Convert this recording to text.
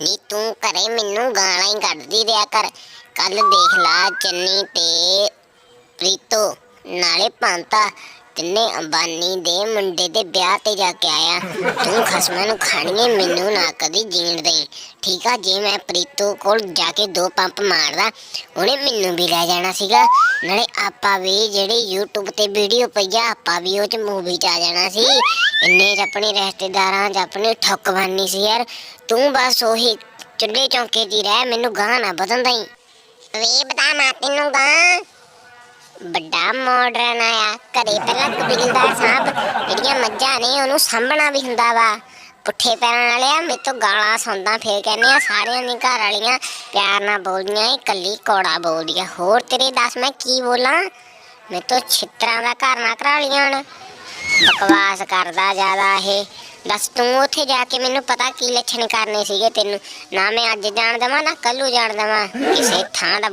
ਨੀ, ਤੂੰ ਘਰੇ ਮੈਨੂੰ ਗਾਲਾਂ ਹੀ ਕੱਢਦੀ ਰਿਆ ਕਰ। ਕੱਲ ਦੇਖ ਲਾ ਚੰਨੀ ਤੇ ਪ੍ਰੀਤੋ, ਨਾਲੇ ਪੰਤਾ ਤਿੰਨੇ ਅੰਬਾਨੀ ਦੇ ਮੁੰਡੇ ਦੇ ਵਿਆਹ ਤੇ ਜਾ ਕੇ ਆਇਆ। ਤੂੰ ਖਸਮਾਂ ਨੂੰ ਖਾਣੀਏ ਮੈਨੂੰ ਨਾ ਕਦੀ ਜੀਣ ਦੇਈ ਠੀਕ ਆ, ਜੇ ਮੈਂ ਪ੍ਰੀਤੋ ਕੋਲ ਜਾ ਕੇ ਦੋ ਪੰਪ ਮਾਰਦਾ, ਉਹਨੇ ਮੈਨੂੰ ਵੀ ਲੈ ਜਾਣਾ ਸੀਗਾ। ਨਾਲੇ ਆਪਾਂ ਵੀ ਜਿਹੜੀ YouTube ਤੇ ਵੀਡੀਓ ਪਈ ਆ, ਆਪਾਂ ਵੀ ਉਹ ਚ ਮੂਵੀ ਚ ਆ ਜਾਣਾ ਸੀ। ਇੰਨੇ 'ਚ ਆਪਣੇ ਰਿਸ਼ਤੇਦਾਰਾਂ 'ਚ ਆਪਣੀ ਠੱਕ ਬਣਨੀ ਸੀ ਯਾਰ। ਤੂੰ ਬਸ ਉਹੀ ਚੁੱਲ੍ਹੇ ਚੌਂਕੇ ਦੀ ਰਹਿ, ਮੈਨੂੰ ਗਾਂ ਨਾ ਬਦਲਦਾ ਹੀ ਵੇ ਬਤਾ ਨਾ ਤੈਨੂੰ ਗਾਂ ਵੱਡਾ ਮਾਡਰਨ ਆਇਆ ਘਰੇ ਪਹਿਲਾਂ ਕਬੀਲਦਾਰ ਸਾਹਿਬ ਜਿਹੜੀਆਂ ਮੱਝਾਂ ਨੇ, ਉਹਨੂੰ ਸਾਂਭਣਾ ਵੀ ਹੁੰਦਾ ਵਾ। ਪੁੱਠੇ ਪੈਰਾਂ ਵਾਲਿਆ ਮੇਰੇ ਗਾਲਾਂ ਸੁਣਦਾ ਫੇਰ ਕਹਿੰਦੇ ਆ, ਸਾਰਿਆਂ ਦੀ ਘਰ ਵਾਲੀਆਂ ਪਿਆਰ ਨਾਲ ਬੋਲਦੀਆਂ ਏ ਕੋੜਾ ਬੋਲਦੀ ਆ। ਹੋਰ ਤੇਰੇ ਦੱਸ, ਮੈਂ ਕੀ ਬੋਲਾਂ? ਮੇਰੇ ਛਿੱਤਰਾਂ ਦਾ ਘਰ ਨਾ ਕਰਾ ਲੀਆਂ ਹੁਣ। ਬਕਵਾਸ ਕਰਦਾ ਜ਼ਿਆਦਾ ਇਹ। ਦੱਸ ਤੂੰ ਉੱਥੇ ਜਾ ਕੇ ਮੈਨੂੰ ਪਤਾ ਕੀ ਲੱਛਣ ਕਰਨੇ ਸੀਗੇ ਤੈਨੂੰ। ਨਾ ਮੈਂ ਅੱਜ ਜਾਣ ਦੇਵਾਂ, ਨਾ ਕੱਲੂ ਜਾਣ ਦੇਵਾਂ। ਕਿਸੇ ਥਾਂ ਦਾ